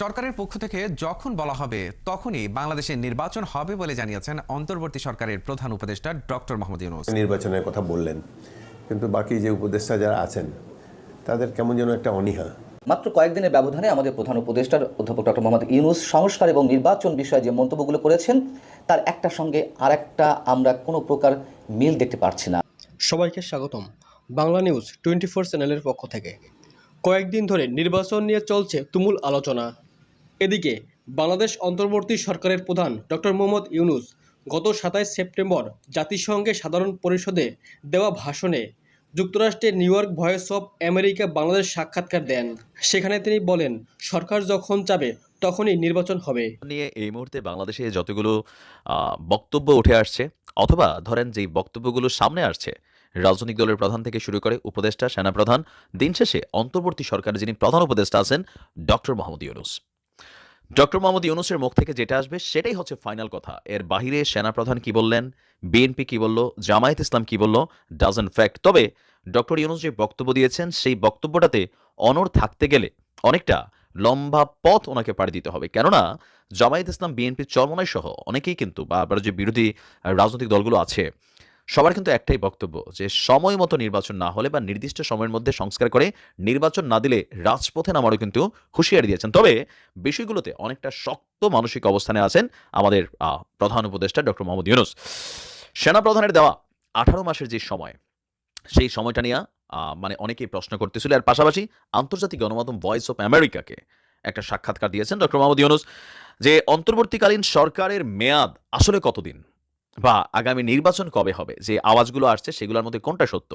সরকারের পক্ষ থেকে যখন বলা হবে তখনই বাংলাদেশে নির্বাচন হবে বলে জানিয়েছেন অন্তর্বর্তী সরকারের প্রধান উপদেষ্টা ডক্টর মোহাম্মদ ইউনুস। নির্বাচনের কথা বললেন কিন্তু বাকি যে উপদেষ্টা যারা আছেন তাদের কেমন যেন একটা অনীহা। মাত্র কয়েকদিনের ব্যবধানে আমাদের প্রধান উপদেষ্টার অধ্যাপক ডক্টর মোহাম্মদ ইউনুস সংস্কার এবং নির্বাচন বিষয়ে যে মন্তব্যগুলো করেছেন তার একটা সঙ্গে আরেকটা আমরা কোনো প্রকার মিল দেখতে পারছি না। সবাইকে স্বাগতম। বাংলা নিউজ টোয়েন্টি ফোর চ্যানেলের পক্ষ থেকে। কয়েকদিন ধরে নির্বাচন নিয়ে চলছে তুমুল আলোচনা। এদিকে বাংলাদেশ অন্তর্বর্তী সরকারের প্রধান ডক্টর মোহাম্মদ ইউনুস গত সাতাইশ সেপ্টেম্বর জাতিসংঘে সাধারণ পরিষদে দেওয়া ভাষণে যুক্তরাষ্ট্রের New York Voice of America Bangladesh সাক্ষাৎকার দেন। সেখানে তিনি বলেন, সরকার যখন চাবে তখনই নির্বাচন হবে। নিয়ে এই মুহূর্তে বাংলাদেশে যতগুলো বক্তব্য উঠে আসছে, অথবা ধরেন যেই বক্তব্যগুলো সামনে আসছে রাজনৈতিক দলের প্রধান থেকে শুরু করে উপদেষ্টা, সেনাপ্রধান। দিন শেষে অন্তর্বর্তী সরকারের যিনি প্রধান উপদেষ্টা আছেন, ডক্টর মোহাম্মদ ইউনুস। ডক্টর মোহাম্মদ ইউনুসের মুখ থেকে যেটা আসবে, সেটাই হচ্ছে ফাইনাল কথা। এর বাহিরে সেনাপ্রধান কি বললেন, বিএনপি কি বলল, জামায়াত ইসলাম কি বলল ডাজেন্ট ফ্যাক্ট তবে ডক্টর ইউনুস যে বক্তব্য দিয়েছেন, সেই বক্তব্যটাতে অনর থাকতে গেলে অনেকটা লম্বা পথ ওনাকে পাড়ি দিতে হবে। কেননা, জামায়াত ইসলাম, বিএনপির চরমনাই সহ অনেকেই কিন্তু বা আবার যে বিরোধী রাজনৈতিক দলগুলো আছে সবার কিন্তু একটাই বক্তব্য যে সময় মতো নির্বাচন না হলে বা নির্দিষ্ট সময়ের মধ্যে সংস্কার করে নির্বাচন না দিলে রাজপথে নামারও কিন্তু হুঁশিয়ারি দিয়েছেন। তবে বিষয়গুলোতে অনেকটা শক্ত মানসিক অবস্থানে আছেন আমাদের প্রধান উপদেষ্টা ডক্টর মোহাম্মদ ইউনুস। সেনাপ্রধানের দেওয়া আঠারো মাসের যে সময়, সেই সময়টা নিয়ে মানে অনেকেই প্রশ্ন করতেছিল। আর পাশাপাশি আন্তর্জাতিক গণমাধ্যম ভয়েস অফ আমেরিকাকে একটা সাক্ষাৎকার দিয়েছেন ডক্টর মোহাম্মদ ইউনুস যে অন্তর্বর্তীকালীন সরকারের মেয়াদ আসলে কতদিন? বা আগামী নির্বাচন কবে হবে? যে আওয়াজগুলো আসছে, সেগুলোর মধ্যে কোনটা সত্য?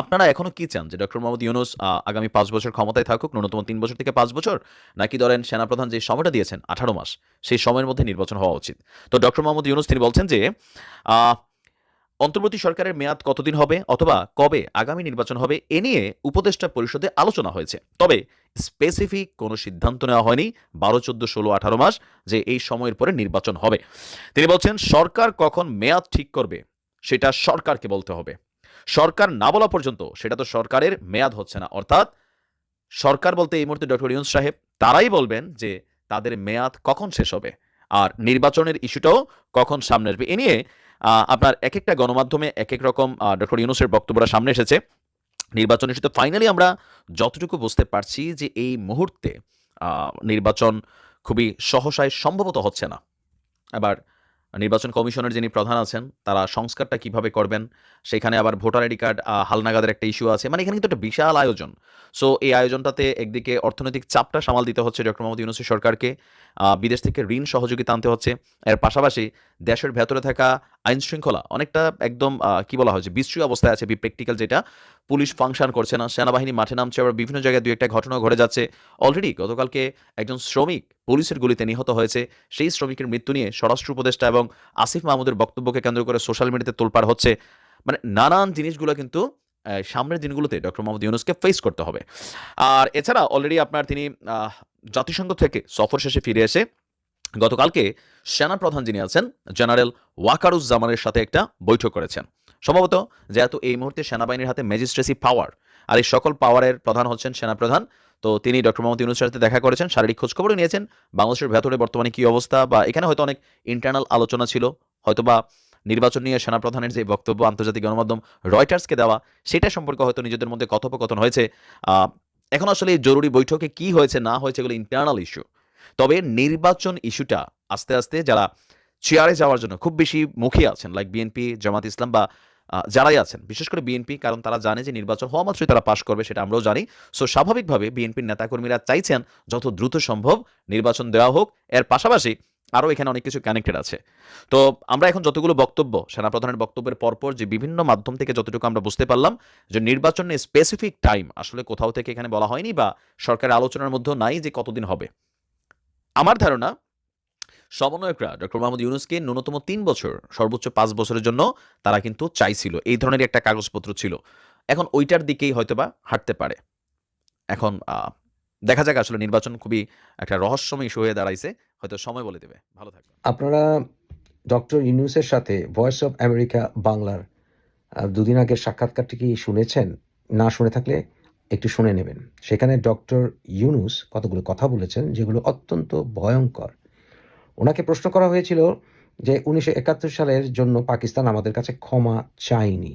আপনারা এখনও কি চান? যে ডক্টর মোহাম্মদ ইউনুস আগামী পাঁচ বছর ক্ষমতায় থাকুক, ন্যূনতম তিন বছর থেকে পাঁচ বছর? নাকি ধরেন সেনাপ্রধান যে সময়টা দিয়েছেন, আঠারো মাস, সেই সময়ের মধ্যে নির্বাচন হওয়া উচিত। তো ডক্টর মোহাম্মদ ইউনুস, তিনি বলছেন যে অন্তর্বর্তী সরকারের মেয়াদ কতদিন হবে অথবা কবে আগামী নির্বাচন হবে এ নিয়ে উপদেষ্টা পরিষদে আলোচনা হয়েছে। তবে স্পেসিফিক কোনো সিদ্ধান্ত নেওয়া হয়নি বারো, চোদ্দ, ষোলো, আঠারো মাস যে এই সময়ের পরে নির্বাচন হবে। তিনি বলছেন, সরকার কখন মেয়াদ ঠিক করবে সেটা সরকারকে বলতে হবে। সরকার না বলা পর্যন্ত সেটা তো সরকারের মেয়াদ হচ্ছে না। অর্থাৎ সরকার বলতে এই মুহূর্তে ডক্টর ইউনুস সাহেব, তারাই বলবেন যে তাদের মেয়াদ কখন শেষ হবে আর নির্বাচনের ইস্যুটাও কখন সামনে আসবে। এ নিয়ে আপনার এক একটা গণমাধ্যমে এক এক রকম ডক্টর ইউনুসের বক্তব্যরা সামনে এসেছে। নির্বাচনের ইস্যুতে ফাইনালি আমরা যতটুকু বুঝতে পারছি যে এই মুহূর্তে নির্বাচন খুবই সহসায় সম্ভবত হচ্ছে না। আবার নির্বাচন কমিশনের যিনি প্রধান আছেন, তারা সংস্কারটা কীভাবে করবেন, সেখানে আবার ভোটার আইডি কার্ড হালনাগাদের একটা ইস্যু আছে। মানে এখানে কিন্তু একটা বিশাল আয়োজন। সো এই আয়োজনটাতে একদিকে অর্থনৈতিক চাপটা সামাল দিতে হচ্ছে ডক্টর মোহাম্মদ ইউনুসের সরকারকে বিদেশ থেকে ঋণ সহযোগিতা আনতে হচ্ছে। এর পাশাপাশি দেশের ভেতরে থাকা আইন শৃঙ্খলা অনেকটা একদম কি বলা হয় যে বিশ্রী অবস্থায় আছে বি প্র্যাকটিক্যাল যেটা। পুলিশ ফাংশন করছে না, সেনাবাহিনী মাঠে নামছে, আবার বিভিন্ন জায়গায় দুই একটা ঘটনা ঘটে যাচ্ছে। অলরেডি গতকালকে একজন শ্রমিক পুলিশের গুলিতে নিহত হয়েছে। সেই শ্রমিকের মৃত্যু নিয়ে স্বরাষ্ট্র উপদেষ্টা এবং আসিফ মাহমুদের বক্তব্যকে কেন্দ্র করে সোশ্যাল মিডিয়াতে তোলপাড় হচ্ছে। মানে নানান জিনিসগুলো কিন্তু সামনের দিনগুলোতে ডক্টর মোহাম্মদ ইউনুসকে ফেস করতে হবে। আর এছাড়া অলরেডি আপনার তিনি জাতিসংঘ থেকে সফর শেষে ফিরে এসে গতকালকে সেনাপ্রধান যিনি আছেন, জেনারেল ওয়াকারুজ্জামানের সাথে একটা বৈঠক করেছেন। সম্ভবত যেহেতু এই মুহূর্তে সেনাবাহিনীর হাতে ম্যাজিস্ট্রেসি পাওয়ার আর এই সকল পাওয়ারের প্রধান হচ্ছেন সেনাপ্রধান, তো তিনি ডক্টর মোহাম্মদ ইউনুসের সাথে দেখা করেছেন, শারীরিক খোঁজখবরও নিয়েছেন। বাংলাদেশের ভেতরে বর্তমানে কি অবস্থা বা এখানে হয়তো অনেক ইন্টারনাল আলোচনা ছিল, হয়তোবা নির্বাচন নিয়ে সেনাপ্রধানের যে বক্তব্য, আন্তর্জাতিক গণমাধ্যম রয়টার্সকে দেওয়া, সেটা সম্পর্কে হয়তো নিজেদের মধ্যে কথোপকথন হয়েছে। এখন আসলে জরুরি বৈঠকে কি হয়েছে, না হয়েছে এগুলো ইন্টারনাল ইস্যু তবে নির্বাচন ইস্যুটা আস্তে আস্তে যারা চেয়ারে যাওয়ার জন্য খুব বেশি মুখী আছেন লাইক বিএনপি জামাত ইসলাম বা যারাই আছেন, বিশেষ করে বিএনপি কারণ তারা জানে যে নির্বাচন হওয়া মাত্রই তারা পাশ করবে সেটা আমরাও জানি। সো স্বাভাবিকভাবে বিএনপির নেতাকর্মীরা চাইছেন যত দ্রুত সম্ভব নির্বাচন দেওয়া হোক। এর পাশাপাশি আরও এখানে অনেক কিছু কানেক্টেড আছে। তো আমরা এখন যতগুলো বক্তব্য, সেনাপ্রধানের বক্তব্যের পরপর যে বিভিন্ন মাধ্যম থেকে যতটুকু আমরা বুঝতে পারলাম যে নির্বাচনের স্পেসিফিক টাইম আসলে কোথাও থেকে এখানে বলা হয়নি বা সরকারের আলোচনার মধ্যেও নাই যে কতদিন হবে। আমার ধারণা সমন্বয়করা ডক্টর মোহাম্মদ ইউনুসকে ন্যূনতম তিন বছর, সর্বোচ্চ পাঁচ বছরের জন্য তারা কিন্তু চাইছিল। এই ধরনের একটা কাগজপত্র ছিল। এখন ওইটার দিকেই হয়তোবা হাঁটতে পারে। এখন দেখা যাক আসলে নির্বাচন খুবই একটা রহস্যময় ইস্যু হয়ে দাঁড়াইছে। হয়তো সময় বলে দেবে। ভালো থাকবে আপনারা ডক্টর ইউনুসের সাথে ভয়েস অফ আমেরিকা বাংলার দুদিন আগের সাক্ষাৎকারটি কি শুনেছেন? না শুনে থাকলে একটু শুনে নেবেন। সেখানে ডক্টর ইউনুস কতগুলো কথা বলেছেন, যেগুলো অত্যন্ত ভয়ঙ্কর। ওনাকে প্রশ্ন করা হয়েছিল যে উনিশশো একাত্তর সালের জন্য পাকিস্তান আমাদের কাছে ক্ষমা চায়নি।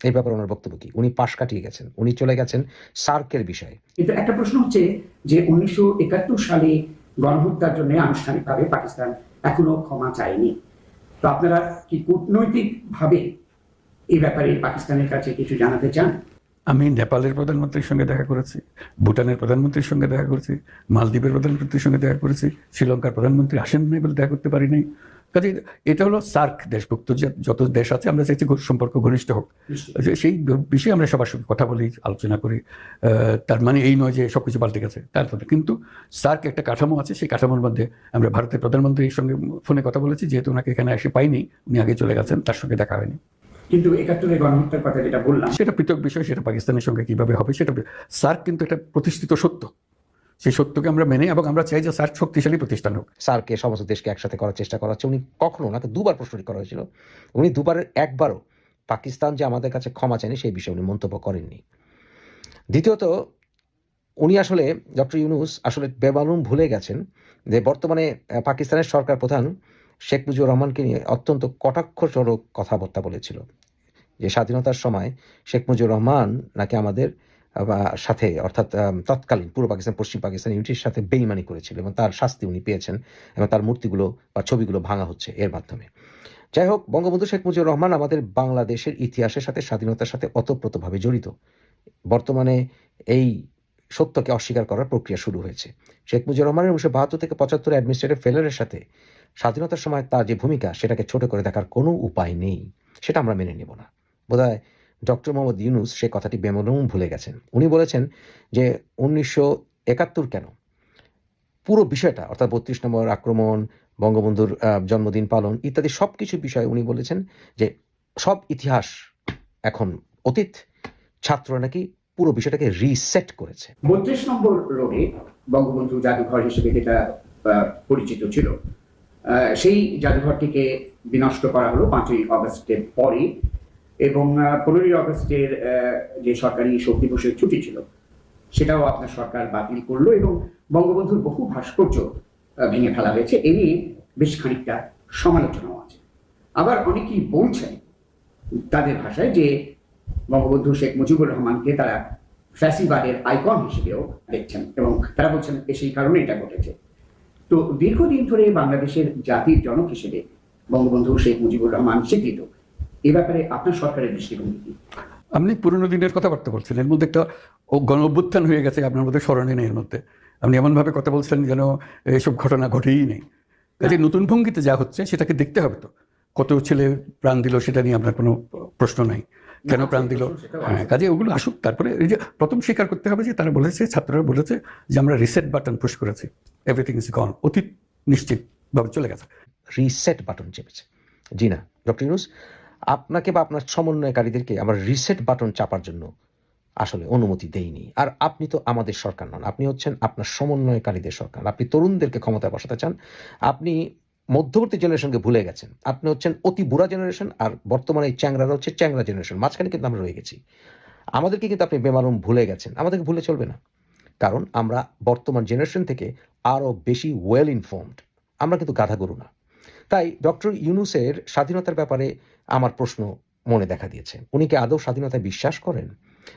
এই ব্যাপারে ওনার বক্তব্য কি? উনি পাশ কাটিয়ে গেছেন, উনি চলে গেছেন সার্কের বিষয়ে। কিন্তু একটা প্রশ্ন হচ্ছে যে উনিশশো একাত্তর সালে গণহত্যার জন্য আনুষ্ঠানিকভাবে পাকিস্তান এখনও ক্ষমা চায়নি। তো আপনারা কি কূটনৈতিক ভাবে এই ব্যাপারে পাকিস্তানের কাছে কিছু জানাতে চান? আমি নেপালের প্রধানমন্ত্রীর সঙ্গে দেখা করেছি ভুটানের প্রধানমন্ত্রীর সঙ্গে দেখা করেছি মালদ্বীপের প্রধানমন্ত্রীর সঙ্গে দেখা করেছি শ্রীলঙ্কার প্রধানমন্ত্রী আসেন নাই বলে দেখা করতে পারি নাই কাজে এটা হলো সার্ক দেশভুক্ত যে যত দেশ আছে আমরা চাইছি সম্পর্ক ঘনিষ্ঠ হোক। সেই বিষয়ে আমরা সবার সঙ্গে কথা বলি আলোচনা করি তার মানে এই নয় যে সব কিছু পাল্টে গেছে তার ফলে। কিন্তু সার্ক একটা কাঠামো আছে সেই কাঠামোর মধ্যে আমরা ভারতের প্রধানমন্ত্রীর সঙ্গে ফোনে কথা বলেছি যেহেতু ওনাকে এখানে এসে পাইনি উনি আগে চলে গেছেন তার সঙ্গে দেখা হয়নি। কিন্তু একাত্তরের গণহত্যার কথা যেটা বললাম সেটা পৃথক বিষয় সেটা পাকিস্তানের সঙ্গে কীভাবে হবে সেটা সার্ক কিন্তু একটা প্রতিষ্ঠিত সত্য। সেই সত্যকে আমরা মেনে এবং আমরা চাই যে সার্ক শক্তিশালী প্রতিষ্ঠান হোক। সার্কে সমস্ত দেশকে একসাথে করার চেষ্টা করা হচ্ছে। উনি কখনো ওনাকে দুবার প্রশ্ন করা হয়েছিল। উনি দুবারের একবারও পাকিস্তান যে আমাদের কাছে ক্ষমা চায়নি সেই বিষয়ে উনি মন্তব্য করেননি। দ্বিতীয়ত উনি আসলে ডক্টর ইউনুস আসলে বেমালুম ভুলে গেছেন যে বর্তমানে আহ, পাকিস্তানের সরকার প্রধান শেখ মুজিবুর রহমানকে নিয়ে অত্যন্ত কটাক্ষস্বরূপ কথাবার্তা বলেছিল। যে স্বাধীনতার সময় শেখ মুজিবুর রহমান নাকি আমাদের সাথে, অর্থাৎ তৎকালীন পূর্ব পাকিস্তান, পশ্চিম পাকিস্তান ইউনিটির সাথে বেইমানি করেছিল এবং তার শাস্তি উনি পেয়েছেন এবং তার মূর্তিগুলো বা ছবিগুলো ভাঙা হচ্ছে এর মাধ্যমে। যাই হোক, বঙ্গবন্ধু শেখ মুজিবুর রহমান আমাদের বাংলাদেশের ইতিহাসের সাথে স্বাধীনতার সাথে ওতপ্রোতভাবে জড়িত। বর্তমানে এই সত্যকে অস্বীকার করার প্রক্রিয়া শুরু হয়েছে। শেখ মুজিবুর রহমানের উনিশশো বাহাত্তর থেকে পঁচাত্তর অ্যাডমিনিস্ট্রেটিভ ফেলারের সাথে স্বাধীনতার সময় তার যে ভূমিকা, সেটাকে ছোট করে দেখার কোনো উপায় নেই, সেটা আমরা মেনে নেব না। বোধহয় ডক্টর মোহাম্মদ ইউনুস সে কথাটি বেমনম ভুলে গেছেন। উনি বলেছেন যে উনিশশো একাত্তর কেন? পুরো বিষয়টা, অর্থাৎ বত্রিশ নম্বর আক্রমণ, বঙ্গবন্ধুর জন্মদিন পালন ইত্যাদি সব কিছু বিষয়ে উনি বলেছেন যে সব ইতিহাস এখন অতীত ছাত্ররা নাকি পুরো বিষয়টাকে রিসেট করেছে। বত্রিশ নম্বর রোডে বঙ্গবন্ধু জাদুঘর হিসেবে যেটা পরিচিত ছিল সেই জাদুঘরটিকে বিনষ্ট করা হলো পাঁচই অগস্টের পরে এবং পনেরোই অগস্টের যে সরকারি শক্তি দিবসের ছুটি ছিল, সেটাও আপনার সরকার বাতিল করল এবং বঙ্গবন্ধুর বহু ভাস্কর্য ভেঙে ফেলা হয়েছে। এ নিয়ে বেশ খানিকটা সমালোচনাও আছে। আবার অনেকেই বলছেন তাদের ভাষায় যে বঙ্গবন্ধু শেখ মুজিবুর রহমানকে তারা ফ্যাসিবাদের আইকন হিসেবেও দেখছেন এবং তারা বলছেন সেই কারণে এটা ঘটেছে। তো দীর্ঘদিন ধরে বাংলাদেশের জাতির জনক হিসেবে বঙ্গবন্ধু শেখ মুজিবুর রহমান স্বীকৃত। এ ব্যাপারে আপনার সরকারের দৃষ্টিভঙ্গি কি? আপনি পুরনো দিনের কথাবার্তা বলছেন এর মধ্যে একটা গণ অভ্যুত্থান হয়ে গেছে আপনার মধ্যে স্মরণে নেই এর মধ্যে। আপনি এমনভাবে কথা বলছেন যেন এসব ঘটনা ঘটেই নেই। কাজে নতুন ভঙ্গিতে যা হচ্ছে সেটাকে দেখতে হবে তো। কত ছেলে প্রাণ দিল সেটা নিয়ে আপনার কোনো প্রশ্ন নাই। কেন প্রাণ দিল? হ্যাঁ কাজে ওগুলো আসুক তারপরে এই যে প্রথম স্বীকার করতে হবে যে তারা বলেছে ছাত্ররা বলেছে যে আমরা রিসেট বাটন পুশ করেছি। এভরিথিং ইজ গন অতীত নিশ্চিতভাবে চলে গেছে। Reset button চেপেছে। জি না ডক্টর ইউনুস আপনাকে বা আপনার সমন্বয়কারীদেরকে আমরা রিসেট বাটন চাপার জন্য আসলে অনুমতি দেইনি। আর আপনি তো আমাদের সরকার নন আপনি হচ্ছেন আপনার সমন্বয়কারীদের সরকার। আপনি তরুণদেরকে ক্ষমতায় বসাতে চান আপনি মধ্যবর্তী জেনারেশনকে ভুলে গেছেন। আপনি হচ্ছেন অতি বুড়া জেনারেশন আর বর্তমানে এই চ্যাংরারা হচ্ছে চ্যাংরা জেনারেশন। মাঝখানে কিন্তু আমরা রয়ে গেছি। আমাদেরকে কিন্তু আপনি বেমালুম ভুলে গেছেন। আমাদেরকে ভুলে চলবে না। কারণ আমরা বর্তমান জেনারেশন থেকে আরও বেশি ওয়েল ইনফর্মড আমরা কিন্তু গাধা গরু না। তাই ডক্টর ইউনুসের স্বাধীনতার ব্যাপারে আমার প্রশ্ন মনে দেখা দিয়েছে। উনি কি আদৌ স্বাধীনতায় বিশ্বাস করেন?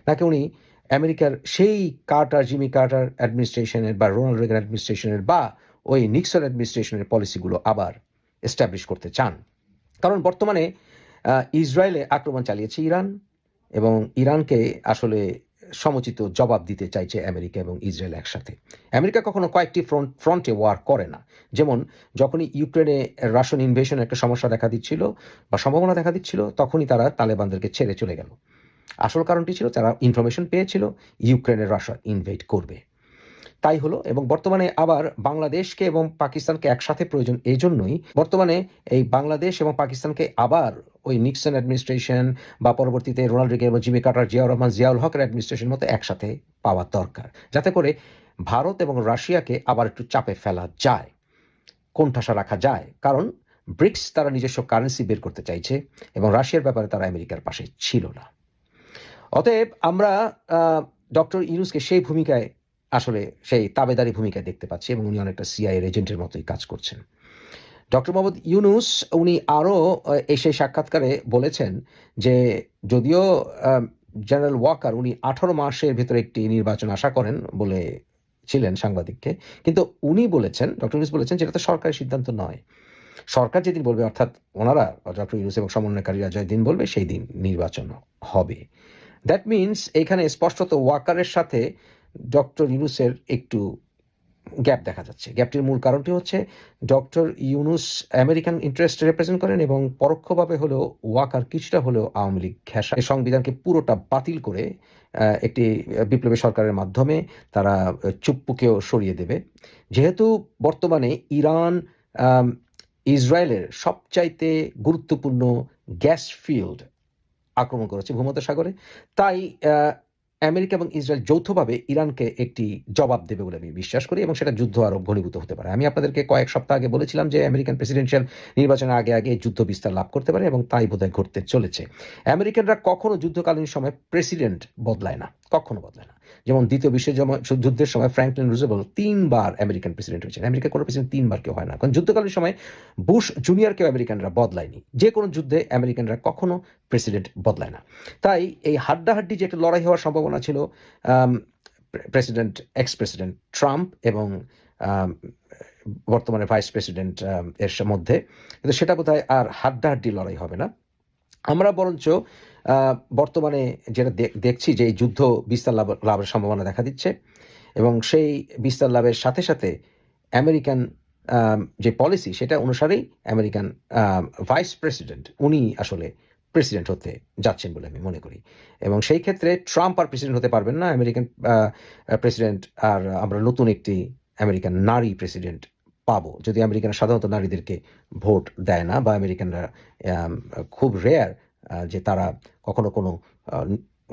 নাকি উনি আমেরিকার সেই কার্টার, জিমি কার্টার অ্যাডমিনিস্ট্রেশনের বা রোনাল্ড রেগান অ্যাডমিনিস্ট্রেশনের বা ওই নিক্সন অ্যাডমিনিস্ট্রেশনের পলিসিগুলো আবার এস্টাবলিশ করতে চান। কারণ বর্তমানে ইসরায়েলে আক্রমণ চালিয়েছে ইরান এবং ইরানকে আসলে সমুচিত জবাব দিতে চাইছে আমেরিকা এবং ইসরায়েল একসাথে। আমেরিকা কখনো কয়েকটি ফ্রন্ট ফ্রন্টে ওয়ার করে না। যেমন, যখনই ইউক্রেনে রাশিয়ান ইনভেশন একটা সমস্যা দেখা দিচ্ছিল বা সম্ভাবনা দেখা দিচ্ছিল, তখনই তারা তালেবানদেরকে ছেড়ে চলে গেল। আসল কারণটি ছিল তারা ইনফরমেশন পেয়েছিল, ইউক্রেনের রাশিয়া ইনভেট করবে। তাই হলো এবং বর্তমানে আবার বাংলাদেশকে এবং পাকিস্তানকে একসাথে প্রয়োজন এই জন্যই বর্তমানে এই বাংলাদেশ এবং পাকিস্তানকে আবার ওই নিক্সন অ্যাডমিনিস্ট্রেশন বা পরবর্তীতে রোনাল্ড রিগে এবং জিমি কার্টার জিয়াউর রহমান, জিয়াউল হকের অ্যাডমিনিস্ট্রেশন মতো একসাথে পাওয়ার দরকার। যাতে করে ভারত এবং রাশিয়াকে আবার একটু চাপে ফেলা যায়, কোণঠাসা রাখা যায়। কারণ ব্রিক্স তারা নিজস্ব কারেন্সি বের করতে চাইছে এবং রাশিয়ার ব্যাপারে তারা আমেরিকার পাশে ছিল না। অতএব আমরা ডক্টর ইউনুসকে সেই ভূমিকায় আসলে সেই তাবেদারি ভূমিকায় দেখতে পাচ্ছি এবং উনি অনেকটা সিআইয়ের এজেন্টের মতোই কাজ করছেন। ডক্টর মোহাম্মদ ইউনুস, উনি আরও এই সেই সাক্ষাৎকারে বলেছেন যে যদিও জেনারেল ওয়াকার উনি আঠারো মাসের ভিতরে একটি নির্বাচন আশা করেন বলে ছিলেন সাংবাদিককে, কিন্তু উনি বলেছেন, ডক্টর ইউনুস বলেছেন যেটা তো সরকারের সিদ্ধান্ত নয়। সরকার যেদিন বলবে, অর্থাৎ ওনারা, ডক্টর ইউনুস এবং সমন্বয়কারীরা যেদিন বলবে, সেই দিন নির্বাচন হবে। দ্যাট মিনস এখানে স্পষ্টত ওয়াকারের সাথে ডক্টর ইউনুসের একটু গ্যাপ দেখা যাচ্ছে। গ্যাপটির মূল কারণটি হচ্ছে doctor Yunus American interest represent করেন এবং পরোক্ষভাবে হলেও ওয়াকার কিছুটা হলেও আওয়ামী লীগ ঘেঁষা। সংবিধানকে পুরোটা বাতিল করে একটি বিপ্লবী সরকারের মাধ্যমে তারা চুপ্পুকেও সরিয়ে দেবে। যেহেতু বর্তমানে ইরান ইসরায়েলের সবচাইতে গুরুত্বপূর্ণ গ্যাস ফিল্ড আক্রমণ করেছে ভূমধ্যসাগরে তাই আহ, আমেরিকা এবং ইসরায়েল যৌথভাবে ইরানকে একটি জবাব দেবে বলে আমি বিশ্বাস করি এবং সেটা যুদ্ধ আরও ঘনীভূত হতে পারে। আমি আপনাদেরকে কয়েক সপ্তাহ আগে বলেছিলাম যে আমেরিকান প্রেসিডেন্সিয়াল নির্বাচনের আগে আগে যুদ্ধ বিস্তার লাভ করতে পারে এবং তাই বোধহয় ঘটতে চলেছে। আমেরিকানরা কখনো যুদ্ধকালীন সময় প্রেসিডেন্ট বদলায় না। কখনো বদলায় না। যেমন দ্বিতীয় বিশ্ব জম- যুদ্ধের সময় ফ্র্যাঙ্কলিন রুজেবল তিনবার আমেরিকান প্রেসিডেন্ট হয়েছেন। আমেরিকা কোনো প্রেসিডেন্ট তিনবার কেউ হয় না। কারণ যুদ্ধকালীন সময় বুশ জুনিয়রকেও আমেরিকানরা বদলায়নি। যে কোনো যুদ্ধে আমেরিকানরা কখনো প্রেসিডেন্ট বদলায় না। তাই এই হাড্ডাহাড্ডি যে একটা লড়াই হওয়ার সম্ভাবনা ছিল প্রেসিডেন্ট এক্স প্রেসিডেন্ট ট্রাম্প এবং বর্তমানে ভাইস প্রেসিডেন্ট এর মধ্যে। কিন্তু সেটা বোধহয় আর হাড্ডাহাড্ডি লড়াই হবে না। আমরা বরঞ্চ বর্তমানে যেটা দেখ- দেখছি যে এই যুদ্ধ বিস্তার লাভ লাভের সম্ভাবনা দেখা দিচ্ছে এবং সেই বিস্তার লাভের সাথে সাথে আমেরিকান যে পলিসি সেটা অনুসারেই আমেরিকান ভাইস প্রেসিডেন্ট উনি আসলে প্রেসিডেন্ট হতে যাচ্ছেন বলে আমি মনে করি। এবং সেই ক্ষেত্রে ট্রাম্প আর প্রেসিডেন্ট হতে পারবেন না। আমেরিকান প্রেসিডেন্ট আর আমরা নতুন একটি আমেরিকান নারী প্রেসিডেন্ট পাবো। যদি আমেরিকানরা সাধারণত নারীদেরকে ভোট দেয় না বা আমেরিকানরা খুব রেয়ার যে তারা কখনো কোনো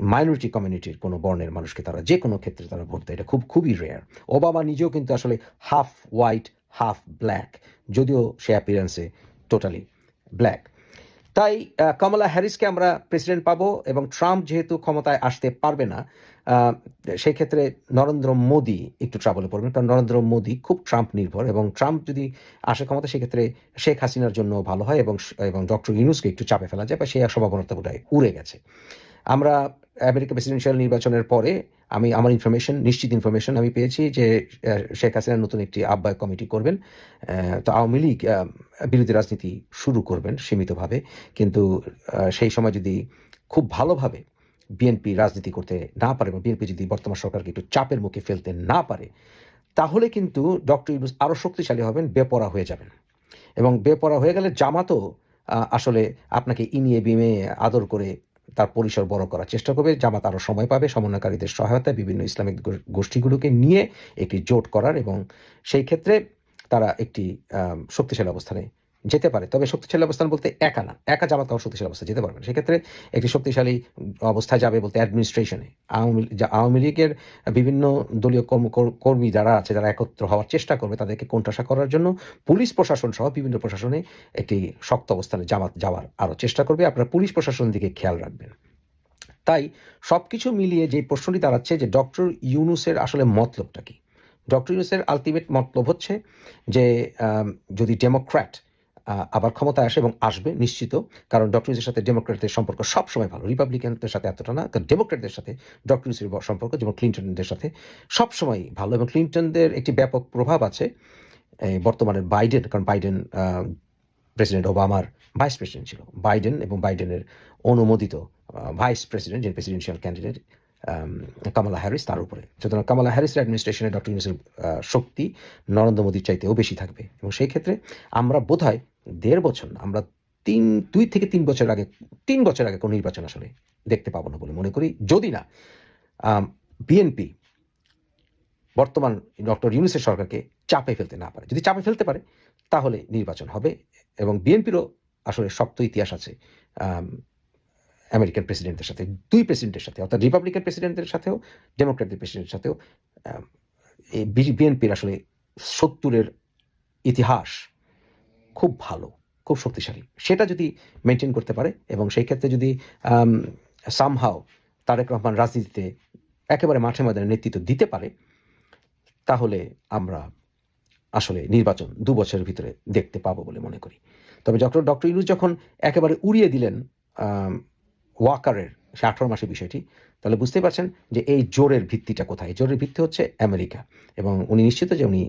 মাইনরিটি কমিউনিটির কোনো বর্ণের মানুষকে তারা যে কোনো ক্ষেত্রে তারা ভোট দেয়। এটা খুব, খুবই রেয়ার ওবামা নিজেও কিন্তু আসলে হাফ হোয়াইট হাফ ব্ল্যাক যদিও সে অ্যাপিয়ারেন্সে টোটালি ব্ল্যাক তাই কমলা হ্যারিসকে আমরা প্রেসিডেন্ট পাবো এবং ট্রাম্প যেহেতু ক্ষমতায় আসতে পারবে না সেই ক্ষেত্রে নরেন্দ্র মোদী একটু ট্রাবলে পড়বেন। কারণ নরেন্দ্র মোদী খুব ট্রাম্প নির্ভর এবং ট্রাম্প যদি আসে ক্ষমতা সেক্ষেত্রে শেখ হাসিনার জন্য ভালো হয় এবং এবং ডক্টর ইউনুসকে একটু চাপে ফেলা যায় বা সেই সম্ভাবনাটা উড়ে গেছে। আমরা আমেরিকা প্রেসিডেন্সিয়াল নির্বাচনের পরে আমি আমার ইনফরমেশন নিশ্চিত ইনফরমেশন আমি পেয়েছি যে শেখ হাসিনা নতুন একটি আহ্বায়ক কমিটি করবেন। তো আওয়ামী লীগ বিরোধী রাজনীতি শুরু করবেন সীমিতভাবে। কিন্তু সেই সময় যদি খুব ভালোভাবে বিএনপি রাজনীতি করতে না পারে এবং বিএনপি যদি বর্তমান সরকারকে একটু চাপের মুখে ফেলতে না পারে, তাহলে কিন্তু ডক্টর ইউনুস আরও শক্তিশালী হবেন, বেপরা হয়ে যাবেন। এবং বেপরা হয়ে গেলে জামাতও আসলে আপনাকে ইনিয়ে বিমে আদর করে তার পরিসর বড় করার চেষ্টা করবে। জামাত আরও সময় পাবে সমন্বয়কারীদের সহায়তায় বিভিন্ন ইসলামিক গোষ্ঠীগুলোকে নিয়ে একটি জোট করার এবং সেই ক্ষেত্রে তারা একটি শক্তিশালী অবস্থানে যেতে পারে। তবে শক্তিশালী অবস্থান বলতে একা না। একা জামাত কখনো শক্তিশালী অবস্থায় যেতে পারবে না সেক্ষেত্রে একটি শক্তিশালী অবস্থায় যাবে বলতে অ্যাডমিনিস্ট্রেশনে আওয়ামী আওয়ামী লীগের বিভিন্ন দলীয় কর্ম- কর- কর্মী যারা আছে, যারা একত্র হওয়ার চেষ্টা করবে, তাদেরকে কোণঠাসা করার জন্য পুলিশ প্রশাসন সহ বিভিন্ন প্রশাসনে একটি শক্ত অবস্থানে জামাত যাওয়ার আরও চেষ্টা করবে। আপনারা পুলিশ প্রশাসনের দিকে খেয়াল রাখবেন। তাই সব কিছু মিলিয়ে যে প্রশ্নটি দাঁড়াচ্ছে যে ডক্টর ইউনুসের আসলে মতলবটা কি? ডক্টর ইউনুসের আলটিমেট মতলব হচ্ছে যে যদি ডেমোক্র্যাট আবার ক্ষমতায় আসে এবং আসবে নিশ্চিত, কারণ ডক্টর ইউনুসের সাথে ডেমোক্র্যাটদের সম্পর্ক সবসময় ভালো। রিপাবলিকানদের সাথে এতটা না, কারণ ডেমোক্র্যাটদের সাথে ডক্টর ইউনুসের ব- সম্পর্ক, যেমন ক্লিন্টনদের সাথে সবসময় ভালো এবং ক্লিন্টনদের একটি ব্যাপক প্রভাব আছে বর্তমানে বাইডেন কারণ বাইডেন প্রেসিডেন্ট ওবামার ভাইস প্রেসিডেন্ট ছিল। বাইডেন এবং বাইডেনের অনুমোদিত ভাইস প্রেসিডেন্ট যে প্রেসিডেন্সিয়াল ক্যান্ডিডেট কামালা হ্যারিস তার উপরে। সুতরাং কামালা হ্যারিসের অ্যাডমিনিস্ট্রেশনে ডক্টর ইউনুসের শক্তি নরেন্দ্র মোদীর চাইতেও বেশি থাকবে। এবং সেই ক্ষেত্রে আমরা বোধহয় দেড় বছর, আমরা তিন, দুই থেকে তিন বছর আগে, তিন বছর আগে কোনো নির্বাচন আসলে দেখতে পাবো না বলে মনে করি। যদি না বিএনপি বর্তমান ডক্টর ইউনুসের সরকারকে চাপে ফেলতে না পারে। যদি চাপে ফেলতে পারে, তাহলে নির্বাচন হবে এবং বিএনপিরও আসলে শক্ত ইতিহাস আছে। আমেরিকান প্রেসিডেন্টের সাথে, দুই প্রেসিডেন্টের সাথে, অর্থাৎ রিপাবলিকান প্রেসিডেন্টের সাথেও ডেমোক্রেটিক প্রেসিডেন্টের সাথেও এই বিএনপির আসলে সত্তরের ইতিহাস খুব ভালো, খুব শক্তিশালী। সেটা যদি মেনটেন করতে পারে এবং সেই ক্ষেত্রে যদি সামহাও তারেক রহমান রাজনীতিতে একেবারে মাঠে ময়দানে নেতৃত্ব দিতে পারে, তাহলে আমরা আসলে নির্বাচন দু বছরের ভিতরে দেখতে পাবো বলে মনে করি। তবে ডক্টর ডক্টর ইউনুস যখন একেবারে উড়িয়ে দিলেন ওয়াকারের সে আঠারো মাসের বিষয়টি, তাহলে বুঝতে পারছেন যে এই জোরের ভিত্তিটা কোথায়। জোরের ভিত্তি হচ্ছে আমেরিকা এবং উনি নিশ্চিত যে উনি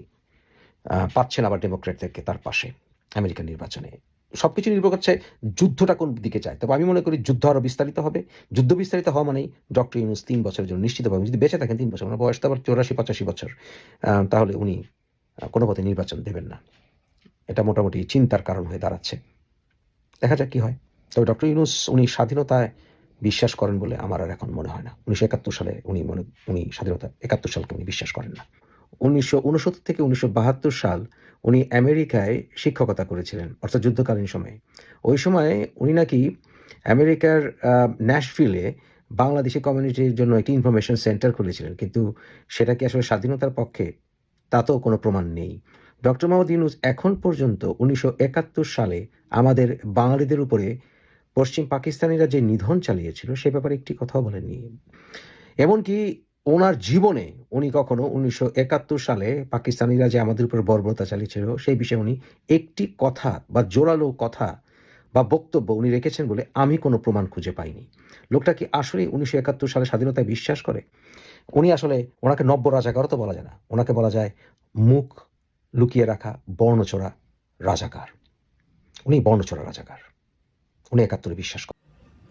পাচ্ছেন আবার ডেমোক্রেট থেকে তার পাশে আমেরিকান নির্বাচনে। সব কিছু নির্ভর করছে যুদ্ধটা কোন দিকে যায়। তবে আমি মনে করি যুদ্ধ আরও বিস্তারিত হবে। যুদ্ধ বিস্তারিত হওয়া মানেই ডক্টর ইউনুস তিন বছরের জন্য নিশ্চিতভাবে, যদি বেঁচে থাকেন তিন বছর, ওনার বয়স তো আবার চৌরাশি, পঁচাশি বছর তাহলে উনি কোনো পথে নির্বাচন দেবেন না। এটা মোটামুটি চিন্তার কারণ হয়ে দাঁড়াচ্ছে। দেখা যাক কি হয়। তবে ডক্টর ইউনুস উনি স্বাধীনতায় বিশ্বাস করেন বলে আমার আর এখন মনে হয় না। উনিশশো একাত্তর সালে উনি মনে উনি স্বাধীনতা একাত্তর সালকে উনি বিশ্বাস করেন না। উনিশশো উনসত্তর থেকে উনিশশো বাহাত্তর সাল উনি আমেরিকায় শিক্ষকতা করেছিলেন অর্থাৎ যুদ্ধকালীন সময়ে। ওই সময়ে উনি নাকি আমেরিকার আহ, ন্যাশভিলে বাংলাদেশি কমিউনিটির জন্য একটি ইনফরমেশন সেন্টার খুলেছিলেন কিন্তু সেটা কি আসলে স্বাধীনতার পক্ষে? তাতেও কোনো প্রমাণ নেই। ডক্টর মোহাম্মদ ইউনুস এখন পর্যন্ত উনিশশো একাত্তর সালে আমাদের বাঙালিদের উপরে পশ্চিম পাকিস্তানিরা যে নিধন চালিয়েছিল, সে ব্যাপারে একটি কথাও বলেননি। এমনকি ওনার জীবনে উনি কখনো উনিশশো একাত্তর সালে পাকিস্তানিরা যে আমাদের উপর বর্বরতা চালিয়েছিল, সেই বিষয়ে উনি একটি কথা বা জোরালো কথা বা বক্তব্য উনি রেখেছেন বলে আমি কোনো প্রমাণ খুঁজে পাইনি। লোকটা কি আসলে উনিশশো একাত্তর সালে স্বাধীনতায় বিশ্বাস করে? উনি আসলে ওনাকে নব্য রাজাকারও তো বলা যায় না। ওনাকে বলা যায় মুখ লুকিয়ে রাখা বর্ণচোরা রাজাকার। উনি বর্ণচোরা রাজাকার। উনি একাত্তরে বিশ্বাস করেন।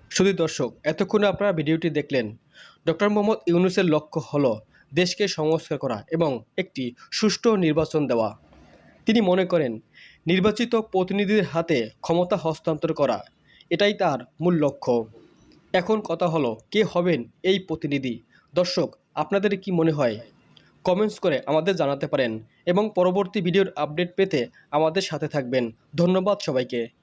শুধু দর্শক, এতক্ষণে আপনারা ভিডিওটি দেখলেন। ডক্টর মোহাম্মদ ইউনুসের লক্ষ্য হল দেশকে সংস্কার করা এবং একটি সুষ্ঠু নির্বাচন দেওয়া। তিনি মনে করেন, নির্বাচিত প্রতিনিধিদের হাতে ক্ষমতা হস্তান্তর করা, এটাই তার মূল লক্ষ্য। এখন কথা হলো, কে হবেন এই প্রতিনিধি? দর্শক, আপনাদের কি মনে হয়? কমেন্টস করে আমাদের জানাতে পারেন এবং পরবর্তী ভিডিওর আপডেট পেতে আমাদের সাথে থাকবেন। ধন্যবাদ সবাইকে।